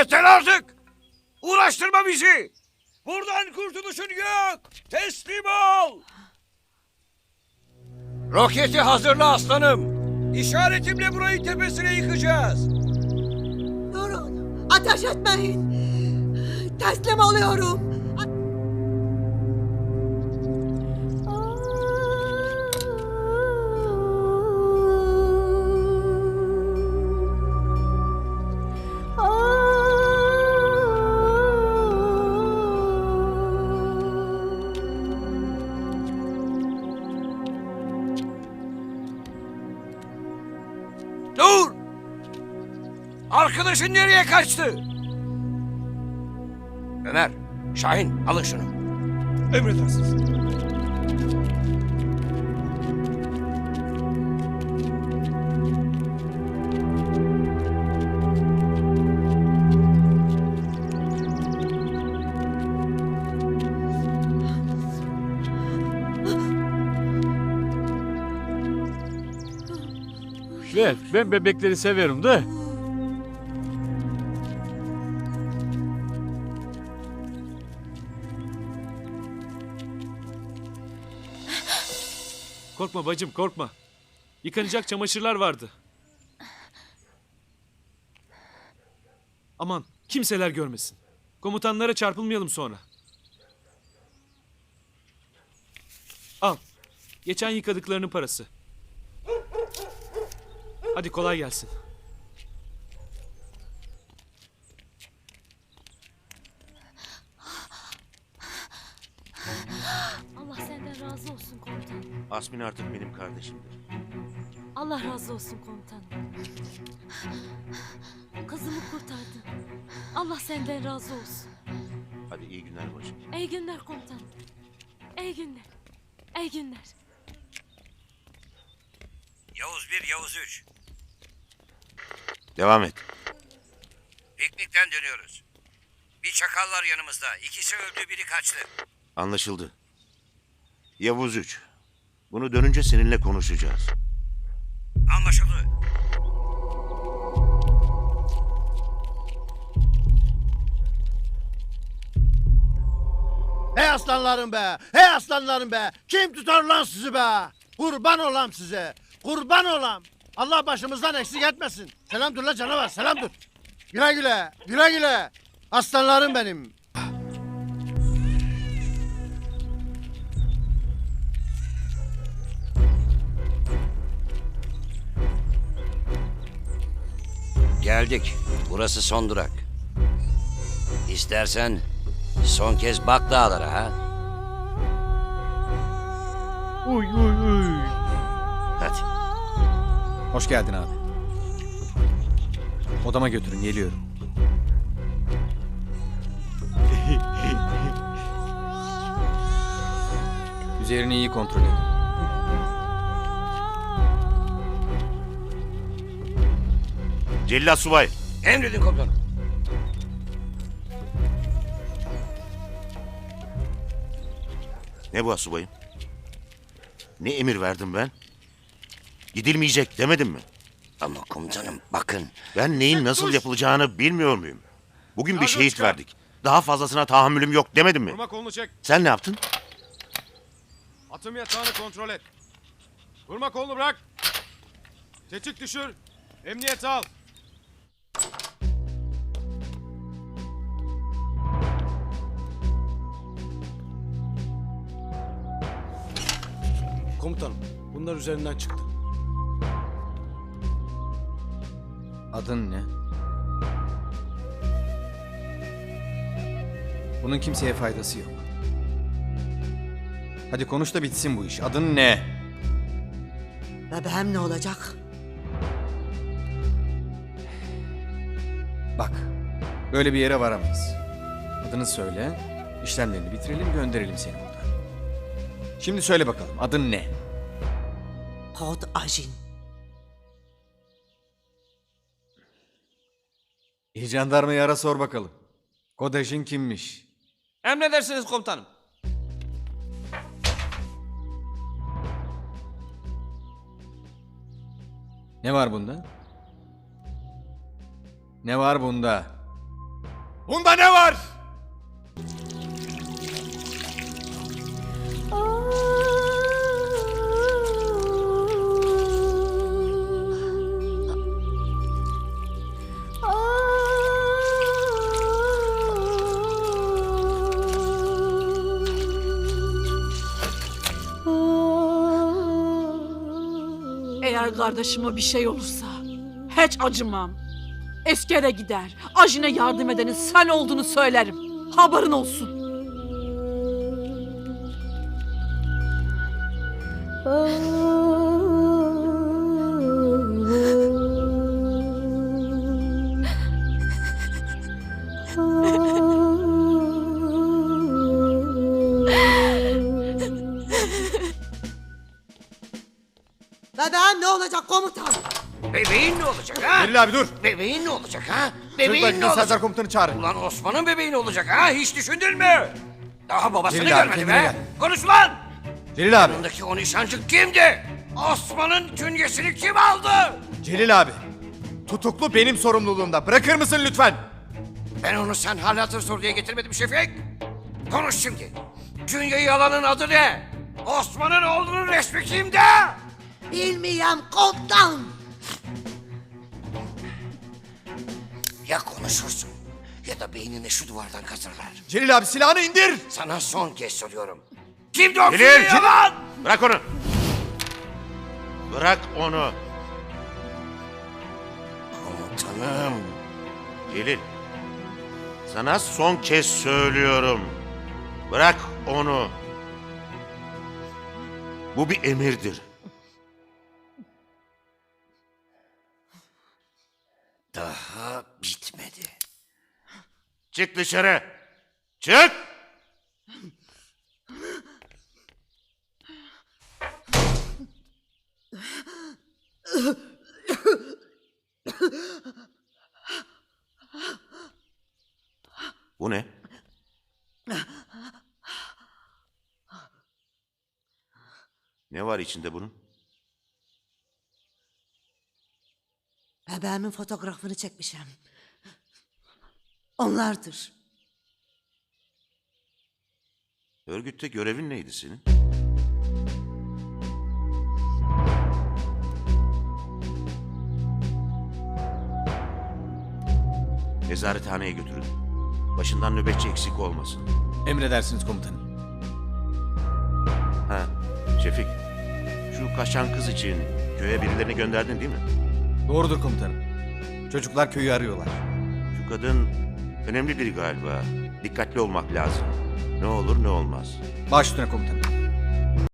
Yeter artık! Uğraştırma bizi! Buradan kurtuluşun yok! Teslim ol! Roketi hazırla aslanım. İşaretimle burayı tepesine yıkacağız. Durun. Ateş etmeyin. Teslim oluyorum. Arkadaşın nereye kaçtı? Ömer, Şahin alın şunu. Emredersiniz. Ver, ben bebekleri severim de. Korkma bacım, korkma. Yıkanacak çamaşırlar vardı. Aman, kimseler görmesin. Komutanlara çarpılmayalım sonra. Al. Geçen yıkadıklarının parası. Hadi kolay gelsin. Allah senden razı olsun komutanım. Asmin artık benim kardeşimdir. Allah razı olsun komutanım. Kızımı kurtardın. Allah senden razı olsun. Hadi iyi günler bacım. İyi günler komutanım. İyi günler. İyi günler. Yavuz 1, Yavuz 3. Devam et. Piknikten dönüyoruz. Bir çakal var yanımızda. İkisi öldü, biri kaçtı. Anlaşıldı. Yavuz 3. Bunu dönünce seninle konuşacağız. Anlaşıldı. Hey aslanlarım be! Hey aslanlarım be! Kim tutar lan sizi be? Kurban olam size! Kurban olam! Allah başımızdan eksik etmesin. Selam dur la canavar, selam dur. Güle güle, güle güle. Aslanlarım benim. Geldik. Burası son durak. İstersen son kez bak dağlara ha. Uy uy uy. Hadi. Hoş geldin abi. Odama götürün geliyorum. Üzerini iyi kontrol edin. Cellat Subay. Emredin komutanım. Ne bu asubayım? Ne emir verdim ben? Gidilmeyecek demedim mi? Ama komutanım bakın. Ben neyin nasıl yapılacağını bilmiyor muyum? Bugün bir şehit verdik. Daha fazlasına tahammülüm yok demedim mi? Vurma kolunu çek. Sen ne yaptın? Atım yatağını kontrol et. Vurma kolunu bırak. Tetik düşür. Emniyete al. komutanım. Bunlar üzerinden çıktı. Adın ne? Bunun kimseye faydası yok. Hadi konuş da bitsin bu iş. Adın ne? Bebeğim ne olacak? Bak, böyle bir yere varamayız. Adını söyle, işlemlerini bitirelim, gönderelim seni. Şimdi söyle bakalım, adın ne? Kod Ajin. İyi jandarmayı ara sor bakalım. Kodeşin kimmiş? Emredersiniz komutanım. Ne var bunda? Ne var bunda? Bunda ne var? Kardeşime bir şey olursa hiç acımam. Eskere gider. Ajine yardım edenin sen olduğunu söylerim. Haberin olsun. Bebeğim olacak komutan? Bebeğin ne olacak ha? Celil abi dur. Bebeğin ne olacak ha? Çocuklar Bebeğin ne gidin olacak? Serdar komutanı çağırın. Ulan Osman'ın bebeği ne olacak ha? Hiç düşündün mü? Daha babasını Celil abi, görmedi kendine be. gel. Konuş lan! Celil abi. Yanındaki o nişancı kimdi? Osman'ın künyesini kim aldı? Celil abi. Tutuklu benim sorumluluğumda. Bırakır mısın lütfen? Ben onu sen hal hatır sor diye getirmedim Şefik. Konuş şimdi. Künyeyi alanın adı ne? Osman'ın oğlunun resmi kimde? Bilmiyorum komutan. Ya konuşursun ya da beynini şu duvardan kazırlar. Celil abi silahını indir. Sana son kez soruyorum. Kimdi o Celil, Celil. Bırak onu. Bırak onu. Komutanım. Celil. Sana son kez söylüyorum. Bırak onu. Bu bir emirdir. Daha bitmedi. Çık dışarı. Çık. Bu ne? Ne var içinde bunun? Bebeğimin fotoğrafını çekmişim. Onlardır. Örgütte görevin neydi senin? Nezarethaneye götürün. Başından nöbetçi eksik olmasın. Emredersiniz komutanım. Ha, Şefik. Şu kaçan kız için köye birilerini gönderdin değil mi? Doğrudur komutanım. Çocuklar köyü arıyorlar. Şu kadın önemli biri galiba. Dikkatli olmak lazım. Ne olur ne olmaz. Baş üstüne komutanım.